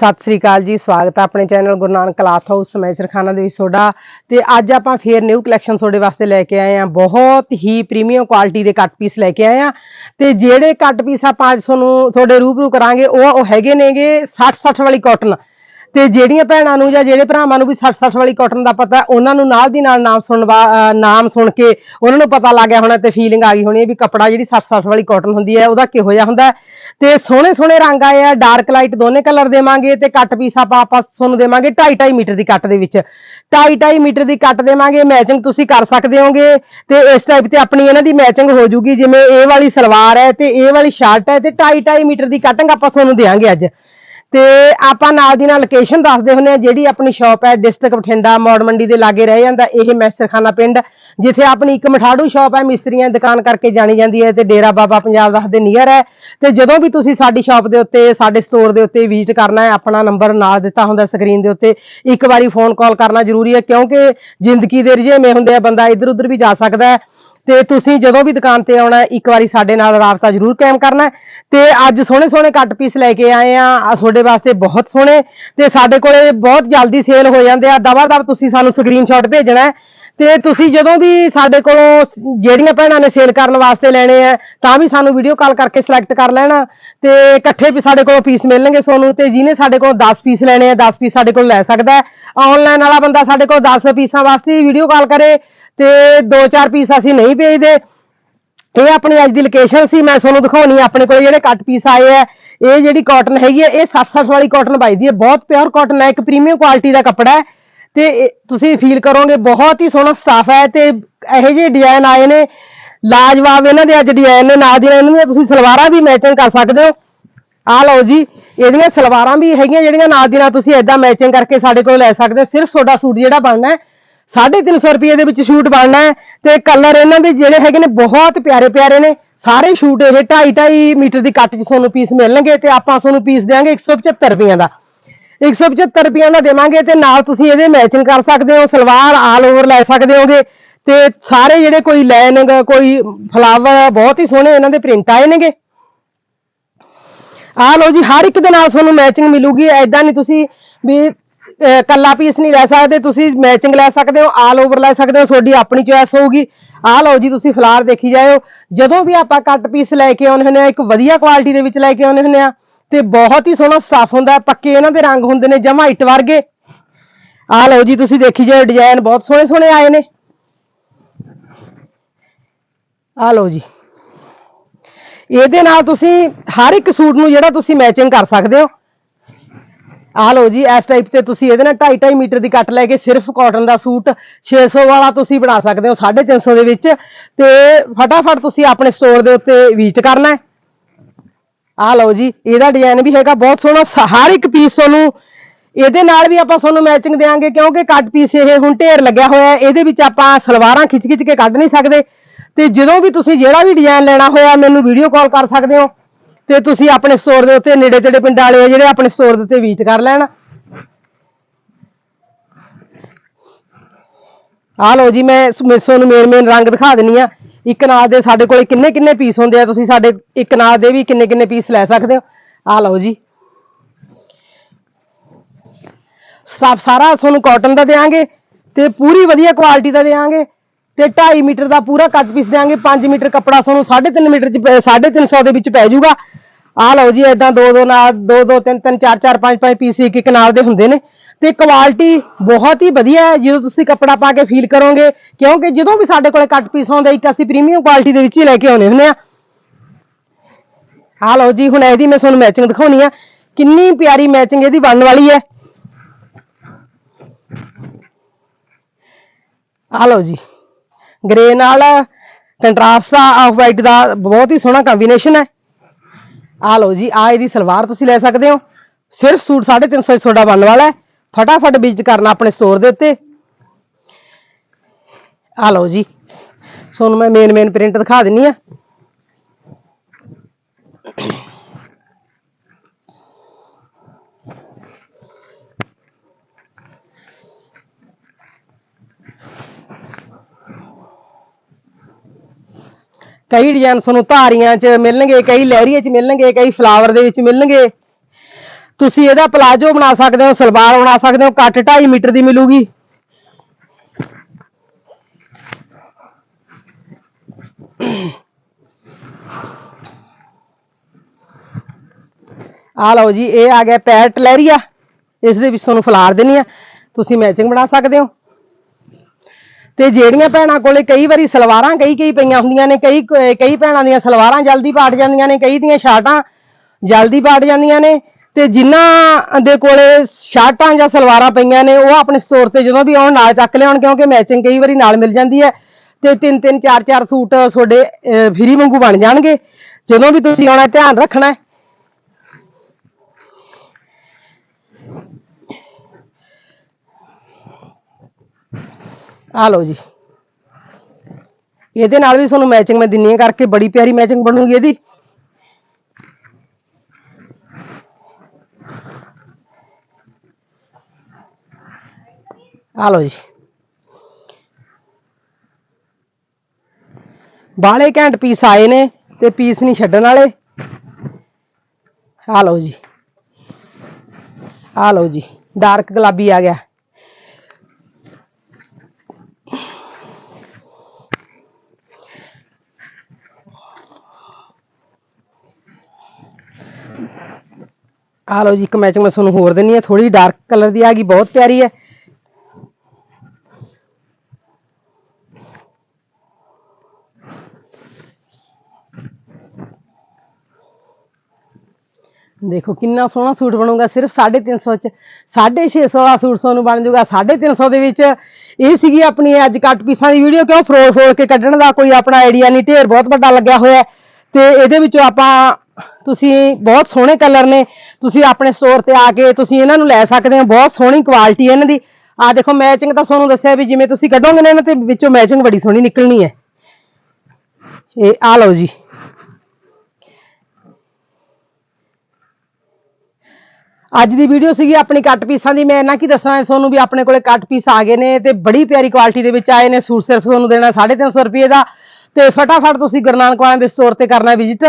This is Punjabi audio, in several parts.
ਸਤਿ ਸ੍ਰੀ ਅਕਾਲ ਜੀ, ਸਵਾਗਤ ਹੈ ਆਪਣੇ channel Guru Nanak cloth house ਸਮੈਸਰਖਾਨਾ ਦੇ ਵਿੱਚ ਤੁਹਾਡਾ, ਤੇ ਅੱਜ ਆਪਾਂ ਫੇਰ ਨਿਊ ਕਲੈਕਸ਼ਨ ਤੁਹਾਡੇ ਵਾਸਤੇ ਲੈ ਕੇ ਆਏ ਆ ਬਹੁਤ ਹੀ ਪ੍ਰੀਮੀਅਮ ਕੁਆਲਿਟੀ ਦੇ ਕੱਟ ਪੀਸ ਲੈ ਕੇ ਆਏ ਆ ਤੇ ਜਿਹੜੇ ਕੱਟ ਪੀਸ ਆਪਾਂ ਅੱਜ ਤੁਹਾਨੂੰ ਤੁਹਾਡੇ ਰੂਬਰੂ ਕਰਾਂਗੇ, ਉਹ ਉਹ ਹੈਗੇ ਨੇਗੇ 60 60 ਵਾਲੀ ਕਾਟਨ ਤੇ ਜਿਹੜੀਆਂ ਭੈਣਾਂ ਨੂੰ ਜਾਂ ਜਿਹੜੇ ਭਰਾਵਾਂ ਨੂੰ ਵੀ 60 60 ਵਾਲੀ ਕਾਟਨ ਦਾ ਪਤਾ, ਉਹਨਾਂ ਨੂੰ ਨਾਲ ਦੀ ਨਾਲ ਨਾਮ ਸੁਣਵਾ ਨਾਮ ਸੁਣ ਕੇ ਉਹਨਾਂ ਨੂੰ ਪਤਾ ਲੱਗ ਗਿਆ ਹੋਣਾ ਤੇ ਫੀਲਿੰਗ ਆ ਗਈ ਹੋਣੀ ਹੈ ਵੀ ਕੱਪੜਾ ਜਿਹੜੀ 60 60 ਵਾਲੀ ਕਾਟਨ ਹੁੰਦੀ ਹੈ, ਉਹਦਾ ਕਿਹੋ ਜਿਹਾ ਹੁੰਦਾ ਤੇ ਸੋਹਣੇ ਸੋਹਣੇ ਰੰਗ ਆਏ ਆ ਡਾਰਕ ਲਾਈਟ ਦੋਨੇ ਕਲਰ ਦੇਵਾਂਗੇ ਤੇ ਕੱਟ ਪੀਸ ਆਪਾਂ ਆਪਾਂ ਤੁਹਾਨੂੰ ਦੇਵਾਂਗੇ 2.5 2.5 ਮੀਟਰ ਦੀ ਕੱਟ ਦੇ ਵਿੱਚ। 2.5 2.5 ਮੀਟਰ ਦੀ ਕੱਟ ਦੇਵਾਂਗੇ ਮੈਚਿੰਗ ਤੁਸੀਂ ਕਰ ਸਕਦੇ ਹੋਗੇ ਤੇ ਇਸ ਟਾਈਪ ਤੇ ਆਪਣੀ ਇਹਨਾਂ ਦੀ ਮੈਚਿੰਗ ਹੋ ਜੂਗੀ, ਜਿਵੇਂ ਇਹ ਵਾਲੀ ਸਲਵਾਰ ਹੈ ਤੇ ਇਹ ਵਾਲੀ ਸ਼ਰਟ ਹੈ ਤੇ 2.5 2.5 ਮੀਟਰ ਦੀ ਕਟਿੰਗ ਆਪਾਂ ਤੁਹਾਨੂੰ ਦੇਵਾਂਗੇ ਅੱਜ। ਤੇ ਆਪਾਂ ਨਾਲ ਦੀ ਨਾਲ ਲੋਕੇਸ਼ਨ ਦੱਸਦੇ ਹੁੰਦੇ ਆ ਜਿਹੜੀ ਆਪਣੀ ਸ਼ਾਪ ਹੈ ਡਿਸਟ੍ਰਿਕਟ ਬਠਿੰਡਾ, ਮੌੜ ਮੰਡੀ ਦੇ ਲਾਗੇ ਰਹਿ ਜਾਂਦਾ, ਇਹ ਮੈਸਰਖਾਨਾ ਪਿੰਡ, ਜਿੱਥੇ ਆਪਣੀ ਇੱਕ ਮਠਾੜੂ ਸ਼ਾਪ ਹੈ, ਮਿਸਤਰੀਆਂ ਦੀ ਦੁਕਾਨ ਕਰਕੇ ਜਾਣੀ ਜਾਂਦੀ ਹੈ ਤੇ ਡੇਰਾ ਬਾਬਾ ਪੰਜਾਬ ਦਾ ਦੇ ਨੀਅਰ ਹੈ। ਤੇ ਜਦੋਂ ਵੀ ਤੁਸੀਂ ਸਾਡੀ ਸ਼ਾਪ ਦੇ ਉੱਤੇ, ਸਾਡੇ ਸਟੋਰ ਦੇ ਉੱਤੇ ਵਿਜ਼ਿਟ ਕਰਨਾ ਹੈ, ਆਪਣਾ ਨੰਬਰ ਨਾਲ ਦਿੱਤਾ ਹੁੰਦਾ ਸਕਰੀਨ ਦੇ ਉੱਤੇ, ਇੱਕ ਵਾਰੀ ਫੋਨ ਕਾਲ ਕਰਨਾ ਜ਼ਰੂਰੀ ਹੈ, ਕਿਉਂਕਿ ਜ਼ਿੰਦਗੀ ਦੇ ਰੁਝੇਵੇਂ ਹੁੰਦੇ ਆ, ਬੰਦਾ ਇੱਧਰ ਉੱਧਰ ਵੀ ਜਾ ਸਕਦਾ ਹੈ। ਤੇ ਤੁਸੀਂ ਜਦੋਂ ਵੀ ਦੁਕਾਨ ਤੇ ਆਉਣਾ ਇੱਕ ਵਾਰੀ ਸਾਡੇ ਨਾਲ ਰਾਬਤਾ ਜ਼ਰੂਰ ਕਾਇਮ ਕਰਨਾ ਤੇ ਅੱਜ ਸੋਹਣੇ ਸੋਹਣੇ ਕੱਟ ਪੀਸ ਲੈ ਕੇ ਆਏ ਆ। ਆਹ ਤੁਹਾਡੇ ਵਾਸਤੇ ਬਹੁਤ ਸੋਹਣੇ ਤੇ ਸਾਡੇ ਕੋਲੇ ਬਹੁਤ ਜਲਦੀ ਸੇਲ ਹੋ ਜਾਂਦੇ ਆ। ਦਵਾ ਦਵ ਤੁਸੀਂ ਸਾਨੂੰ ਸਕਰੀਨਸ਼ਾਟ ਭੇਜਣਾ ਹੈ। ਤੇ ਤੁਸੀਂ ਜਦੋਂ ਵੀ ਸਾਡੇ ਕੋਲੋਂ ਜਿਹੜੀਆਂ ਭੈਣਾਂ ਨੇ ਸੇਲ ਕਰਨ ਵਾਸਤੇ ਲੈਣੇ ਆ, ਤਾਂ ਵੀ ਸਾਨੂੰ ਵੀਡੀਓ ਕਾਲ ਕਰਕੇ ਸਿਲੈਕਟ ਕਰ ਲੈਣਾ। ਤੇ ਇਕੱਠੇ ਵੀ ਸਾਡੇ ਕੋਲੋਂ ਪੀਸ ਮਿਲਣਗੇ ਤੁਹਾਨੂੰ ਤੇ ਜਿਹਨੇ ਸਾਡੇ ਕੋਲ 10 ਪੀਸ ਲੈਣੇ ਆ 10 ਪੀਸ ਸਾਡੇ ਕੋਲ ਲੈ ਸਕਦਾ ਹੈ। ਆਨਲਾਈਨ ਵਾਲਾ ਬੰਦਾ ਸਾਡੇ ਕੋਲ 10 ਪੀਸਾਂ ਵਾਸਤੇ ਵੀਡੀਓ ਕਾਲ ਕਰੇ ਤੇ 2-4 ਪੀਸ ਅਸੀਂ ਨਹੀਂ ਭੇਜਦੇ। ਇਹ ਆਪਣੀ ਅੱਜ ਦੀ ਲੋਕੇਸ਼ਨ ਸੀ, ਮੈਂ ਤੁਹਾਨੂੰ ਦਿਖਾਉਣੀ ਆ, ਆਪਣੇ ਕੋਲ ਜਿਹੜੇ ਕੱਟ ਪੀਸ ਆਏ ਆ, ਇਹ ਜਿਹੜੀ ਕਾਟਨ ਹੈਗੀ ਹੈ ਇਹ 60-60 ਵਾਲੀ ਕਾਟਨ ਵੱਜਦੀ ਹੈ ਬਹੁਤ ਪਿਓਰ ਕਾਟਨ ਹੈ ਇੱਕ ਪ੍ਰੀਮੀਅਮ ਕੁਆਲਿਟੀ ਦਾ ਕੱਪੜਾ ਹੈ। ਤੇ ਤੁਸੀਂ ਫੀਲ ਕਰੋਗੇ, ਬਹੁਤ ਹੀ ਸੋਹਣਾ ਸਟਾਫ ਹੈ ਤੇ ਇਹੋ ਜਿਹੇ ਡਿਜ਼ਾਈਨ ਆਏ ਨੇ, ਲਾਜਵਾਬ ਇਹਨਾਂ ਦੇ ਅੱਜ ਡਿਜ਼ਾਈਨ ਨੇ, ਨਾਲ ਦੀ ਇਹਨਾਂ ਦੀਆਂ ਤੁਸੀਂ ਸਲਵਾਰਾਂ ਵੀ ਮੈਚਿੰਗ ਕਰ ਸਕਦੇ ਹੋ। ਆ ਲਓ ਜੀ, ਇਹਦੀਆਂ ਸਲਵਾਰਾਂ ਵੀ ਹੈਗੀਆਂ ਜਿਹੜੀਆਂ ਨਾਲ ਦੀ ਨਾਲ ਤੁਸੀਂ ਐਦਾਂ ਮੈਚਿੰਗ ਕਰਕੇ ਸਾਡੇ ਕੋਲ ਲੈ ਸਕਦੇ ਹੋ, ਸਿਰਫ ਤੁਹਾਡਾ ਸੂਟ ਜਿਹੜਾ ਬਣਨਾ ਹੈ 350 ਰੁਪਏ ਦੇ ਵਿੱਚ ਸ਼ੂਟ ਬਣਨਾ ਹੈ ਤੇ ਕਲਰ ਇਹਨਾਂ ਦੇ ਜਿਹੜੇ ਹੈਗੇ ਨੇ ਬਹੁਤ ਪਿਆਰੇ ਪਿਆਰੇ ਨੇ। ਸਾਰੇ ਸ਼ੂਟ ਇਹ 2.5 2.5 ਮੀਟਰ ਦੀ ਕੱਟ 'ਚ ਤੁਹਾਨੂੰ ਪੀਸ ਮਿਲਣਗੇ ਤੇ ਆਪਾਂ ਤੁਹਾਨੂੰ ਪੀਸ ਦੇਵਾਂਗੇ 175 ਰੁਪਈਆਂ ਦਾ। 175 ਰੁਪਈਆਂ ਦਾ ਦੇਵਾਂਗੇ ਤੇ ਨਾਲ ਤੁਸੀਂ ਇਹਦੇ ਮੈਚਿੰਗ ਕਰ ਸਕਦੇ ਹੋ, ਸਲਵਾਰ ਆਲ ਓਵਰ ਲੈ ਸਕਦੇ ਹੋਗੇ ਤੇ ਸਾਰੇ ਜਿਹੜੇ ਕੋਈ ਲਾਈਨਿੰਗ ਕੋਈ ਫਲਾਵਰ ਬਹੁਤ ਹੀ ਸੋਹਣੇ ਇਹਨਾਂ ਦੇ ਪ੍ਰਿੰਟ ਆਏ ਨੇਗੇ। ਆ ਲਓ ਜੀ, ਹਰ ਇੱਕ ਦੇ ਨਾਲ ਤੁਹਾਨੂੰ ਮੈਚਿੰਗ ਮਿਲੂਗੀ ਐਦਾਂ ਨਹੀਂ ਤੁਸੀਂ ਵੀ ਕੱਲਾ ਪੀਸ ਨਹੀਂ ਲੈ ਸਕਦੇ, ਤੁਸੀਂ ਮੈਚਿੰਗ ਲੈ ਸਕਦੇ ਹੋ ਆਲ ਓਵਰ ਲੈ ਸਕਦੇ ਹੋ, ਤੁਹਾਡੀ ਆਪਣੀ ਚੋਇਸ ਹੋਊਗੀ। ਆ ਲਓ ਜੀ, ਤੁਸੀਂ ਫਲਾਰ ਦੇਖੀ ਜਾਇਓ। ਜਦੋਂ ਵੀ ਆਪਾਂ ਕੱਟ ਪੀਸ ਲੈ ਕੇ ਆਉਂਦੇ ਹੁੰਦੇ ਆ ਇੱਕ ਵਧੀਆ ਕੁਆਲਿਟੀ ਦੇ ਵਿੱਚ ਲੈ ਕੇ ਆਉਂਦੇ ਹੁੰਦੇ ਆ ਤੇ ਬਹੁਤ ਹੀ ਸੋਹਣਾ ਸਾਫ਼ ਹੁੰਦਾ ਪੱਕੇ ਇਹਨਾਂ ਦੇ ਰੰਗ ਹੁੰਦੇ ਨੇ, ਜਮਾ ਇੱਟ ਵਰਗੇ। ਆ ਲਓ ਜੀ, ਤੁਸੀਂ ਦੇਖੀ ਜਾਇਓ ਡਿਜ਼ਾਈਨ ਬਹੁਤ ਸੋਹਣੇ ਸੋਹਣੇ ਆਏ ਨੇ। ਆ ਲਓ ਜੀ। ਇਹਦੇ ਨਾਲ ਤੁਸੀਂ ਹਰ ਇੱਕ ਸੂਟ ਨੂੰ ਜਿਹੜਾ ਤੁਸੀਂ ਮੈਚਿੰਗ ਕਰ ਸਕਦੇ ਹੋ। ਆਹ ਲਓ ਜੀ, ਇਸ ਟਾਈਪ ਤੇ ਤੁਸੀਂ ਇਹਦੇ ਨਾਲ 2.5 2.5 ਮੀਟਰ ਦੀ ਕੱਟ ਲੈ ਕੇ ਸਿਰਫ ਕਾਟਨ ਦਾ ਸੂਟ 600 ਵਾਲਾ ਤੁਸੀਂ ਬਣਾ ਸਕਦੇ ਹੋ 350 ਦੇ ਵਿੱਚ। ਤੇ ਫਟਾਫਟ ਤੁਸੀਂ ਆਪਣੇ ਸਟੋਰ ਦੇ ਉੱਤੇ ਵਿਜ਼ਿਟ ਕਰਨਾ ਆਹ ਲਓ ਜੀ, ਇਹਦਾ ਡਿਜ਼ਾਈਨ ਵੀ ਹੈਗਾ ਬਹੁਤ ਸੋਹਣਾ ਹਰ ਇੱਕ ਪੀਸ ਤੁਹਾਨੂੰ ਇਹਦੇ ਨਾਲ ਵੀ ਆਪਾਂ ਤੁਹਾਨੂੰ ਮੈਚਿੰਗ ਦੇਵਾਂਗੇ ਕਿਉਂਕਿ ਕੱਟ ਪੀਸ ਇਹ ਹੁਣ ਢੇਰ ਲੱਗਿਆ ਹੋਇਆ ਇਹਦੇ ਵਿੱਚ ਆਪਾਂ ਸਲਵਾਰਾਂ ਖਿੱਚ ਖਿੱਚ ਕੇ ਕੱਢ ਨਹੀਂ ਸਕਦੇ। ਤੇ ਜਦੋਂ ਵੀ ਤੁਸੀਂ ਜਿਹੜਾ ਵੀ ਡਿਜ਼ਾਈਨ ਲੈਣਾ ਹੋਇਆ, ਮੈਨੂੰ ਵੀਡੀਓ ਕਾਲ ਕਰ ਸਕਦੇ ਹੋ। ਤੇ ਤੁਸੀਂ ਆਪਣੇ ਸਟੋਰ ਦੇ ਉੱਤੇ ਨੇੜੇ ਤੇੜੇ ਪਿੰਡਾਂ ਵਾਲੇ ਆ ਜਿਹੜੇ ਆਪਣੇ ਸਟੋਰ ਦੇ ਉੱਤੇ ਵੀਟ ਕਰ ਲੈਣ। ਆ ਲਓ ਜੀ, ਮੈਂ ਸ- ਮੈਂ ਤੁਹਾਨੂੰ ਮੇਨ ਮੇਨ ਰੰਗ ਦਿਖਾ ਦਿੰਨੀ ਆ। ਇੱਕ ਨਾਲ ਦੇ ਸਾਡੇ ਕੋਲੇ ਕਿੰਨੇ ਕਿੰਨੇ ਪੀਸ ਹੁੰਦੇ ਆ, ਤੁਸੀਂ ਸਾਡੇ ਇੱਕ ਨਾਲ ਦੇ ਵੀ ਕਿੰਨੇ ਕਿੰਨੇ ਪੀਸ ਲੈ ਸਕਦੇ ਹੋ। ਆ ਲਓ ਜੀ। ਸਭ ਸਾਰਾ ਤੁਹਾਨੂੰ ਕਾਟਨ ਦਾ ਦੇਾਂਗੇ ਤੇ ਪੂਰੀ ਵਧੀਆ ਕੁਆਲਿਟੀ ਦਾ ਦੇਾਂਗੇ ਤੇ 2.5 ਮੀਟਰ ਦਾ ਪੂਰਾ ਕੱਟ ਪੀਸ ਦੇਾਂਗੇ 5 ਮੀਟਰ ਕੱਪੜਾ ਤੁਹਾਨੂੰ 3.5 ਮੀਟਰ ਚ ਪੈ- 350 ਦੇ ਵਿੱਚ ਪੈ ਜਾਊਗਾ। ਆਹ ਲਓ ਜੀ, ਏਦਾਂ ਦੋ ਦੋ ਨਾਲ, ਦੋ ਦੋ, ਤਿੰਨ ਤਿੰਨ, ਚਾਰ ਚਾਰ, ਪੰਜ ਪੰਜ ਪੀਸ ਇੱਕ ਇੱਕ ਨਾਲ ਦੇ ਹੁੰਦੇ ਨੇ। ਤੇ ਕੁਆਲਿਟੀ ਬਹੁਤ ਹੀ ਵਧੀਆ ਹੈ, ਜਦੋਂ ਤੁਸੀਂ ਕੱਪੜਾ ਪਾ ਕੇ ਫੀਲ ਕਰੋਗੇ, ਕਿਉਂਕਿ ਜਦੋਂ ਵੀ ਸਾਡੇ ਕੋਲੇ ਕੱਟ ਪੀਸ ਆਉਂਦੇ, ਇੱਕ ਅਸੀਂ ਪ੍ਰੀਮੀਅਮ ਕੁਆਲਿਟੀ ਦੇ ਵਿੱਚ ਹੀ ਲੈ ਕੇ ਆਉਨੇ ਹੁੰਦੇ ਆ। ਆ ਲਓ ਜੀ, ਹੁਣ ਇਹਦੀ ਮੈਂ ਤੁਹਾਨੂੰ ਮੈਚਿੰਗ ਦਿਖਾਉਣੀ ਆ। ਕਿੰਨੀ ਪਿਆਰੀ ਮੈਚਿੰਗ ਇਹਦੀ ਬਣਨ ਵਾਲੀ ਹੈ। ਆ ਲਓ ਜੀ ਗ੍ਰੇ ਨਾਲ ਕੰਟਰਾਸਟ ਆ ਆਫ ਵਾਈਟ ਦਾ, ਬਹੁਤ ਹੀ ਸੋਹਣਾ ਕੰਬੀਨੇਸ਼ਨ ਹੈ। ਆ ਲਓ ਜੀ ਆ ਇਹਦੀ ਸਲਵਾਰ ਤੁਸੀਂ ਲੈ ਸਕਦੇ ਹੋ। ਸਿਰਫ ਸੂਟ 350 ਚ ਤੁਹਾਡਾ ਬਣਨ ਵਾਲਾ ਹੈ। ਫਟਾਫਟ ਵਿਜ਼ਿਟ ਕਰਨਾ ਆਪਣੇ ਸਟੋਰ ਦੇ ਉੱਤੇ। ਆ ਲਓ ਜੀ, ਤੁਹਾਨੂੰ ਮੈਂ ਮੇਨ ਮੇਨ ਪ੍ਰਿੰਟ ਦਿਖਾ ਦਿੰਨੀ ਆ। ਕਈ ਡਿਜ਼ਾਈਨ ਤੁਹਾਨੂੰ ਧਾਰੀਆਂ 'ਚ ਮਿਲਣਗੇ, ਕਈ ਲਹਿਰੀਏ 'ਚ ਮਿਲਣਗੇ, ਕਈ ਫਲਾਵਰ ਦੇ ਵਿੱਚ ਮਿਲਣਗੇ। ਤੁਸੀਂ ਇਹਦਾ ਪਲਾਜੋ ਬਣਾ ਸਕਦੇ ਹੋ, ਸਲਵਾਰ ਬਣਾ ਸਕਦੇ ਹੋ ਕੱਟ 2.5 ਮੀਟਰ ਦੀ ਮਿਲੂਗੀ। ਆ ਲਓ ਜੀ, ਇਹ ਆ ਗਿਆ ਪੈਟ ਲਹਿਰੀਆ। ਇਸ ਦੇ ਵਿੱਚ ਤੁਹਾਨੂੰ ਫਲਾਰ ਦੇਣੀ ਆ। ਤੁਸੀਂ ਮੈਚਿੰਗ ਬਣਾ ਸਕਦੇ ਹੋ। ਤੇ ਜਿਹੜੀਆਂ ਭੈਣਾਂ ਕੋਲੇ ਕਈ ਵਾਰੀ ਸਲਵਾਰਾਂ ਕਈ ਕਈ ਪਈਆਂ ਹੁੰਦੀਆਂ ਨੇ, ਕਈ ਕਈ ਭੈਣਾਂ ਦੀਆਂ ਸਲਵਾਰਾਂ ਜਲਦੀ ਪਾਟ ਜਾਂਦੀਆਂ ਨੇ, ਕਈ ਦੀਆਂ ਸ਼ਰਟਾਂ ਜਲਦੀ ਪਾਟ ਜਾਂਦੀਆਂ ਨੇ ਤੇ ਜਿਨ੍ਹਾਂ ਦੇ ਕੋਲੇ ਸ਼ਰਟਾਂ ਜਾਂ ਸਲਵਾਰਾਂ ਪਈਆਂ ਨੇ, ਉਹ ਆਪਣੇ ਸਟੋਰ ਤੇ ਜਦੋਂ ਵੀ ਆਉਣ ਨਾਲ ਚੱਕ ਲਿਆਉਣ ਕਿਉਂਕਿ ਮੈਚਿੰਗ ਕਈ ਵਾਰੀ ਨਾਲ ਮਿਲ ਜਾਂਦੀ ਹੈ ਤੇ ਤਿੰਨ ਤਿੰਨ, ਚਾਰ ਚਾਰ ਸੂਟ ਤੁਹਾਡੇ ਫਰੀ ਵਾਂਗੂ ਬਣ ਜਾਣਗੇ। ਜਦੋਂ ਵੀ ਤੁਸੀਂ ਆਉਣਾ, ਧਿਆਨ ਰੱਖਣਾ ਆ ਲਓ ਜੀ। ਇਹਦੇ ਨਾਲ ਵੀ ਤੁਹਾਨੂੰ ਮੈਚਿੰਗ ਮੈਂ ਦਿੰਨੀ ਆ ਕਰਕੇ, ਬੜੀ ਪਿਆਰੀ ਮੈਚਿੰਗ ਬਣੂਗੀ ਇਹਦੀ। ਆ ਲਓ ਜੀ। ਬਾਲੇ ਘੈਂਟ ਪੀਸ ਆਏ ਨੇ ਤੇ ਪੀਸ ਨਹੀਂ ਛੱਡਣ ਵਾਲੇ। ਆ ਲਓ ਜੀ। ਆ ਲਓ ਜੀ। ਡਾਰਕ ਗੁਲਾਬੀ ਆ ਗਿਆ। ਆਹ ਲਓ ਜੀ, ਇੱਕ ਮੈਚਿੰਗ ਮੈਂ ਤੁਹਾਨੂੰ ਹੋਰ ਦਿੰਨੀ ਆ ਥੋੜੀ ਡਾਰਕ ਕਲਰ ਦੀ ਆ ਗਈ, ਬਹੁਤ ਪਿਆਰੀ ਹੈ। ਦੇਖੋ ਕਿੰਨਾ ਸੋਹਣਾ ਸੂਟ ਬਣੂਗਾ, ਸਿਰਫ 350 ਚ 650 ਦਾ ਸੂਟ ਤੁਹਾਨੂੰ ਬਣ ਜਾਊਗਾ 350 ਦੇ ਵਿੱਚ। ਇਹ ਸੀਗੀ ਆਪਣੀ ਅੱਜ ਕੱਟ ਪੀਸਾਂ ਦੀ ਵੀਡੀਓ ਕਿਉਂ ਫਰੋਲ ਫਰੋਲ ਕੇ ਕੱਢਣ ਦਾ ਕੋਈ ਆਪਣਾ ਆਈਡੀਆ ਨਹੀਂ, ਢੇਰ ਬਹੁਤ ਵੱਡਾ ਲੱਗਿਆ ਹੋਇਆ ਤੇ ਇਹਦੇ ਵਿੱਚੋਂ ਆਪਾਂ, ਤੁਸੀਂ ਬਹੁਤ ਸੋਹਣੇ ਕਲਰ ਨੇ ਤੁਸੀਂ ਆਪਣੇ ਸਟੋਰ ਤੇ ਆ ਕੇ ਤੁਸੀਂ ਇਹਨਾਂ ਨੂੰ ਲੈ ਸਕਦੇ ਹੋ। ਬਹੁਤ ਸੋਹਣੀ ਕੁਆਲਿਟੀ ਹੈ ਇਹਨਾਂ ਦੀ। ਆ ਦੇਖੋ ਮੈਚਿੰਗ ਤਾਂ ਤੁਹਾਨੂੰ ਦੱਸਿਆ ਵੀ ਜਿਵੇਂ ਤੁਸੀਂ ਕੱਢੋਗੇ ਨਾ ਇਹਨਾਂ ਤੇ, ਵਿੱਚੋਂ ਮੈਚਿੰਗ ਬੜੀ ਸੋਹਣੀ ਨਿਕਲਣੀ ਹੈ। ਇਹ ਆ ਲਓ ਜੀ। ਅੱਜ ਦੀ ਵੀਡੀਓ ਸੀਗੀ ਆਪਣੀ ਕੱਟ ਪੀਸਾਂ ਦੀ। ਮੈਂ ਇਹਨਾਂ ਕੀ ਦੱਸਾਂ ਤੁਹਾਨੂੰ ਵੀ ਆਪਣੇ ਕੋਲੇ ਕੱਟ ਪੀਸ ਆ ਗਏ ਨੇ ਤੇ ਬੜੀ ਪਿਆਰੀ ਕੁਆਲਿਟੀ ਦੇ ਵਿੱਚ ਆਏ ਨੇ। ਸੂਟ ਸਿਰਫ ਤੁਹਾਨੂੰ ਦੇਣਾ 350 ਰੁਪਏ ਦਾ। ਤੇ ਫਟਾਫਟ ਤੁਸੀਂ ਗੁਰਨਾਨਕ ਵਾਲਿਆਂ ਦੇ ਸਟੋਰ ਤੇ ਕਰਨਾ ਵਿਜ਼ਿਟ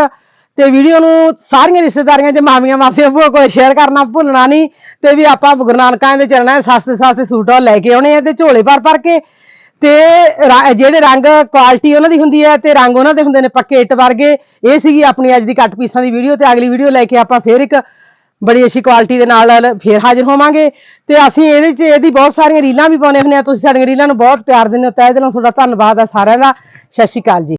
ਤੇ ਵੀਡੀਓ ਨੂੰ ਸਾਰੀਆਂ ਰਿਸ਼ਤੇਦਾਰੀਆਂ 'ਚ ਮਾਮੀਆਂ ਮਾਸੀਆਂ ਭੂਆ ਕੋਲ ਸ਼ੇਅਰ ਕਰਨਾ ਭੁੱਲਣਾ ਨਹੀਂ ਤੇ ਵੀ ਆਪਾਂ ਗੁਰੂ ਨਾਨਕਾਂ ਦੇ ਚੱਲਣਾ ਹੈ ਸਸਤੇ ਸਸਤੇ ਸੂਟ ਉਹ ਲੈ ਕੇ ਆਉਣੇ ਆ ਤੇ ਝੋਲੇ ਭਰ ਭਰ ਕੇ ਤੇ ਰ- ਜਿਹੜੇ ਰੰਗ ਕੁਆਲਿਟੀ ਉਹਨਾਂ ਦੀ ਹੁੰਦੀ ਹੈ ਤੇ ਰੰਗ ਉਹਨਾਂ ਦੇ ਹੁੰਦੇ ਨੇ ਪੱਕੇ ਇੱਟ ਵਰਗੇ। ਇਹ ਸੀਗੀ ਆਪਣੀ ਅੱਜ ਦੀ ਕੱਟ ਪੀਸਾਂ ਦੀ ਵੀਡੀਓ ਤੇ ਅਗਲੀ ਵੀਡੀਓ ਲੈ ਕੇ ਆਪਾਂ ਫੇਰ ਇੱਕ ਬੜੀ ਅੱਛੀ ਕੁਆਲਿਟੀ ਦੇ ਨਾਲ ਫੇਰ ਹਾਜ਼ਰ ਹੋਵਾਂਗੇ। ਤੇ ਅਸੀਂ ਇਹਦੇ 'ਚ, ਇਹਦੀ ਬਹੁਤ ਸਾਰੀਆਂ ਰੀਲਾਂ ਵੀ ਪਾਉਣੇ ਹੁੰਦੇ ਆ। ਤੁਸੀਂ ਸਾਡੀਆਂ ਰੀਲਾਂ ਨੂੰ ਬਹੁਤ ਪਿਆਰ ਦਿੰਦੇ ਹੋ। ਤਹਿ ਦਿਲੋਂ ਤੁਹਾਡਾ ਧੰਨਵਾਦ ਆ ਸਾਰਿਆਂ ਦਾ। ਸਤਿ ਸ਼੍ਰੀ ਅਕਾਲ ਜੀ।